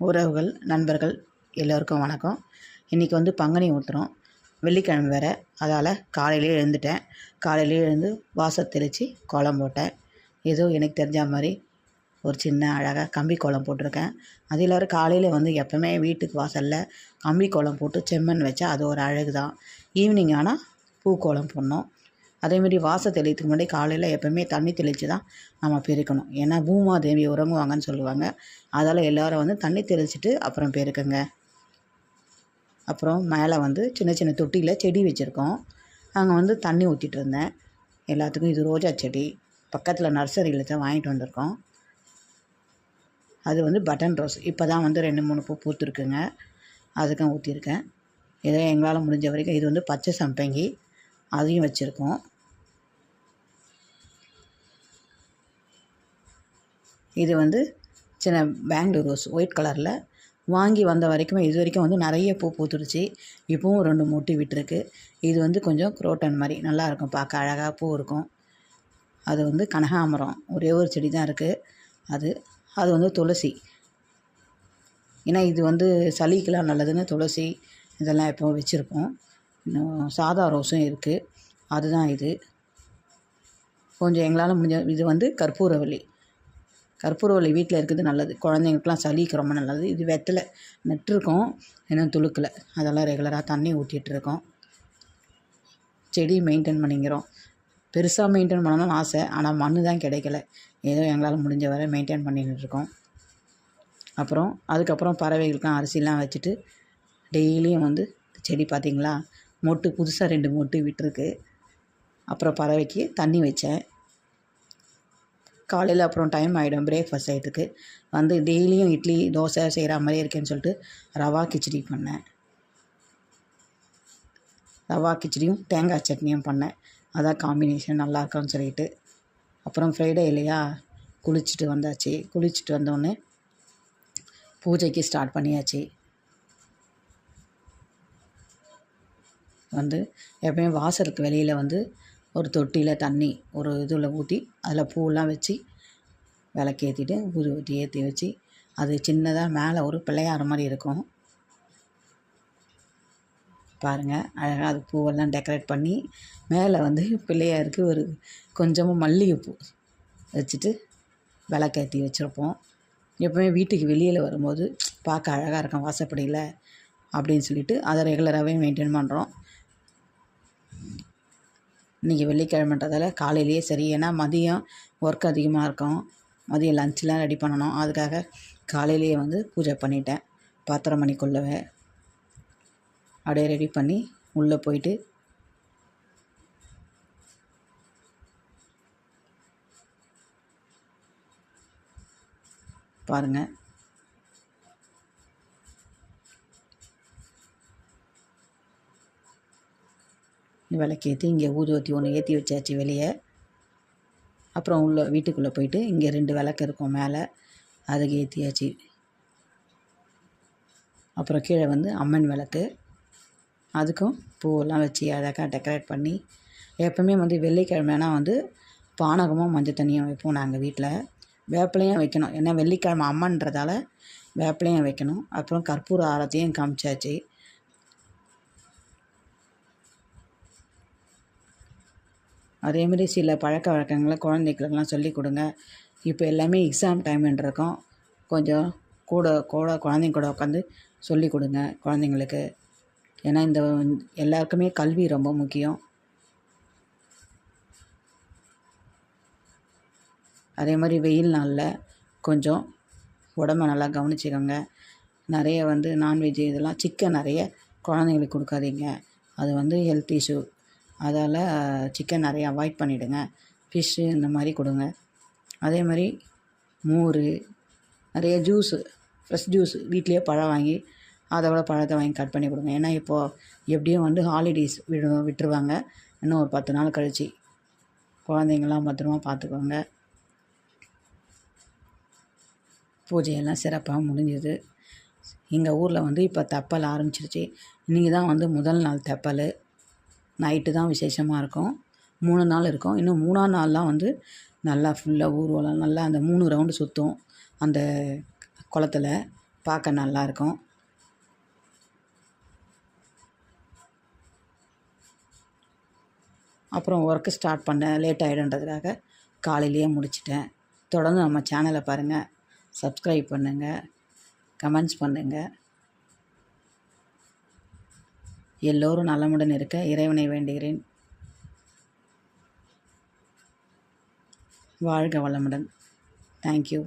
உறவுகள் நண்பர்கள் எல்லோருக்கும் வணக்கம். இன்றைக்கி வந்து பங்குனி ஊற்றுறோம் வெள்ளிக்கிழமை வேறு. அதால் காலையிலே எழுந்துட்டேன். காலையிலே எழுந்து வாசல் தெளித்து கோலம் போட்டேன். ஏதோ எனக்கு தெரிஞ்ச மாதிரி ஒரு சின்ன அழகாக கம்பி கோலம் போட்டிருக்கேன். அது எல்லோரும் காலையில் வந்து எப்போவுமே வீட்டுக்கு வாசலில் கம்பி கோலம் போட்டு செம்மண் வச்சா அது ஒரு அழகு தான் ஈவினிங் ஆனால் பூ கோலம் போடணும். அதேமாரி வாசல் தெளித்துக்கு முன்னாடி காலையில் எப்போவுமே தண்ணி தெளித்து தான் நம்ம பெருக்கணும். ஏன்னா பூமாதேவி உறங்குவாங்கன்னு சொல்லுவாங்க. அதால் எல்லோரும் வந்து தண்ணி தெளிச்சிட்டு அப்புறம் பெருக்குங்க. அப்புறம் மேலே வந்து சின்ன சின்ன தொட்டியில் செடி வச்சுருக்கோம். அங்கே வந்து தண்ணி ஊற்றிட்டு இருந்தேன். எல்லாத்துக்கும் இது ரோஜா செடி. பக்கத்தில் நர்சரியில் தான் வாங்கிட்டு வந்திருக்கோம். அது வந்து பட்டன் ரோஸ் இப்போ தான் வந்து ரெண்டு மூணு பூ பூத்துருக்குங்க. அதுக்கும் ஊற்றிருக்கேன் இதே எங்களால் முடிஞ்ச வரைக்கும். இது வந்து பச்சை சம்பங்கி. அதையும் வச்சுருக்கோம். இது வந்து சின்ன பெங்களூர் ரோஸ் ஒயிட் கலரில். வாங்கி வந்த வரைக்குமே இது வரைக்கும் வந்து நிறைய பூ பூத்துருச்சு இப்போவும் ரெண்டு மூட்டி விட்டுருக்கு. இது வந்து கொஞ்சம் குரோட்டன் மாதிரி நல்லாயிருக்கும் பார்க்க அழகாக பூ இருக்கும். அது வந்து கனகாமரம் ஒரே ஒரு செடி தான் இருக்குது அது அது வந்து துளசி. ஏன்னா இது வந்து சளிக்கெலாம் நல்லதுன்னு துளசி இதெல்லாம் எப்போ வச்சுருப்போம். சாதா ரோஸும் இருக்குது அதுதான் இது. கொஞ்சம் எங்களால் முடிஞ்ச இது வந்து கற்பூரவள்ளி கற்பூரவள்ளி வீட்டில் இருக்கிறது நல்லது. குழந்தைங்களுக்குலாம் சளிக்கு ரொம்ப நல்லது. இது வெத்தலை. நட்டுருக்கோம் இன்னும் துளுக்கலை. அதெல்லாம் ரெகுலராக தண்ணி ஊற்றிட்டுருக்கோம் செடி மெயின்டைன் பண்ணிக்கிறோம். பெருசாக மெயின்டைன் பண்ணணும்னு ஆசை. ஆனால் மண் தான் கிடைக்கல. ஏதோ எங்களால் முடிஞ்ச வரை மெயின்டைன் பண்ணிகிட்டு இருக்கோம் அப்புறம் அதுக்கப்புறம் பறவைகளுக்கெலாம் அரிசிலாம் வச்சுட்டு டெய்லியும் வந்து செடி பார்த்திங்களா? மொட்டு புதுசாக ரெண்டு மொட்டு விட்டுருக்கு. அப்புறம் பறவைக்கு தண்ணி வச்சேன். காலையில் அப்புறம் டைம் ஆகிடும் பிரேக்ஃபாஸ்ட் ஆகிட்டுருக்கு வந்து டெய்லியும் இட்லி தோசை செய்கிற மாதிரி இருக்கேன்னு சொல்லிட்டு ரவா கிச்சடி பண்ணேன். ரவா கிச்சடியும் தேங்காய் சட்னியும் பண்ணேன். அதான் காம்பினேஷன் நல்லா இருக்கும்னு சொல்லிட்டு. அப்புறம் ஃப்ரைடே இல்லையா குளிச்சுட்டு வந்தாச்சு. குளிச்சுட்டு வந்தோடனே பூஜைக்கு ஸ்டார்ட் பண்ணியாச்சு. வந்து எப்பயுமே வாசலுக்கு வெளியில் வந்து ஒரு தொட்டியில் தண்ணி ஒரு இதில் ஊற்றி அதில் பூவெல்லாம் வச்சு விளக்கேற்றிட்டு ஊற்றி ஏற்றி வச்சு அது சின்னதாக மேலே ஒரு பிள்ளையார மாதிரி இருக்கும். பாருங்கள் அழகாக அது பூவெல்லாம் டெக்கரேட் பண்ணி மேலே வந்து பிள்ளையாருக்கு ஒரு கொஞ்சமாக மல்லிகைப்பூ வச்சுட்டு விளக்கேற்றி வச்சுருப்போம். எப்போவுமே வீட்டுக்கு வெளியில் வரும்போது பார்க்க அழகாக இருக்கும் வாசப்படியில் அப்படின்னு சொல்லிட்டு அதை ரெகுலராகவே மெயின்டைன் பண்ணுறோம் இன்றைக்கி வெள்ளிக்கிழமைன்றதால காலையிலேயே சரி. ஏன்னா மதியம் ஒர்க் அதிகமாக இருக்கும். மதியம் லஞ்செலாம் ரெடி பண்ணணும். அதுக்காக காலையிலேயே வந்து பூஜை பண்ணிட்டேன். பாத்திரம் மணிக்குள்ளவே அப்படியே ரெடி பண்ணி உள்ளே போயிட்டு பாருங்கள் விளக்கேற்றி இங்கே ஊதுவத்தி ஒன்று ஏற்றி வச்சாச்சு வெளியே. அப்புறம் உள்ள வீட்டுக்குள்ளே போயிட்டு இங்கே ரெண்டு விளக்கு இருக்கும் மேலே. அதுக்கு ஏற்றியாச்சு அப்புறம் கீழே வந்து அம்மன் விளக்கு. அதுக்கும் பூவெல்லாம் வச்சு அழகாக டெக்கரேட் பண்ணி எப்போவுமே வந்து வெள்ளிக்கிழமைனா வந்து பானகமும் மஞ்சள் தண்ணியும் வைப்போம் நாங்கள் வீட்டில் வேப்பிலையும் வைக்கணும். ஏன்னா வெள்ளிக்கிழமை அம்மன்றதால வேப்பிலையும் வைக்கணும். அப்புறம் கற்பூர ஆரத்தையும் காமிச்சாச்சு. அதேமாரி சில பழக்க வழக்கங்களை குழந்தைகளுக்கெல்லாம் சொல்லிக் கொடுங்க. இப்போ எல்லாமே எக்ஸாம் டைம்ன்றக்கும் கொஞ்சம் கூட கூட குழந்தைங்க கூட உட்காந்து சொல்லிக் கொடுங்க குழந்தைங்களுக்கு. ஏன்னா இந்த எல்லாருக்குமே கல்வி ரொம்ப முக்கியம். அதே மாதிரி வெயில் நாளில் கொஞ்சம் உடம்ப நல்லா கவனிச்சிக்கோங்க. நிறைய வந்து நான்வெஜ் இதெல்லாம் சிக்கன் நிறைய குழந்தைங்களுக்கு கொடுக்காதீங்க. அது வந்து ஹெல்த் இஷ்யூ அதால் சிக்கன் நிறைய அவாய்ட் பண்ணிவிடுங்க ஃபிஷ்ஷு இந்த மாதிரி கொடுங்க. அதே மாதிரி மோர் நிறைய ஜூஸு ஃப்ரெஷ் ஜூஸ் வீட்லேயே பழம் வாங்கி அதை விட பழத்தை வாங்கி கட் பண்ணி கொடுங்க. ஏன்னா இப்போது எப்படியும் வந்து ஹாலிடேஸ் விடு விட்டுருவாங்க. இன்னும் ஒரு பத்து நாள் கழிச்சு குழந்தைங்கள்லாம் பத்திரமா பார்த்துக்கோங்க. பூஜையெல்லாம் சிறப்பாக முடிஞ்சுது. எங்கள் ஊரில் வந்து இப்போ தெப்பல் ஆரம்பிச்சிருச்சு. இன்றைக்கி தான் வந்து முதல் நாள் தெப்பல். நைட்டு தான் விசேஷமாக இருக்கும். மூணு நாள் இருக்கும். இன்னும் மூணாம் நாள்லாம் வந்து நல்லா ஃபுல்லாக ஊர்வலம் நல்லா அந்த மூணு ரவுண்டு சுற்றும் அந்த குளத்துல பார்க்க நல்லாயிருக்கும் அப்புறம் ஒர்க்கு ஸ்டார்ட் பண்ண லேட் ஆகிடுன்றதுக்காக காலையிலேயே முடிச்சிட்டேன். தொடர்ந்து நம்ம சேனலை பாருங்கள் சப்ஸ்கிரைப் பண்ணுங்கள் கமெண்ட்ஸ் பண்ணுங்கள் எல்லோரும் நலமுடன் இருக்க இறைவனை வேண்டுகிறேன். வாழ்க வளமுடன். தேங்க்யூ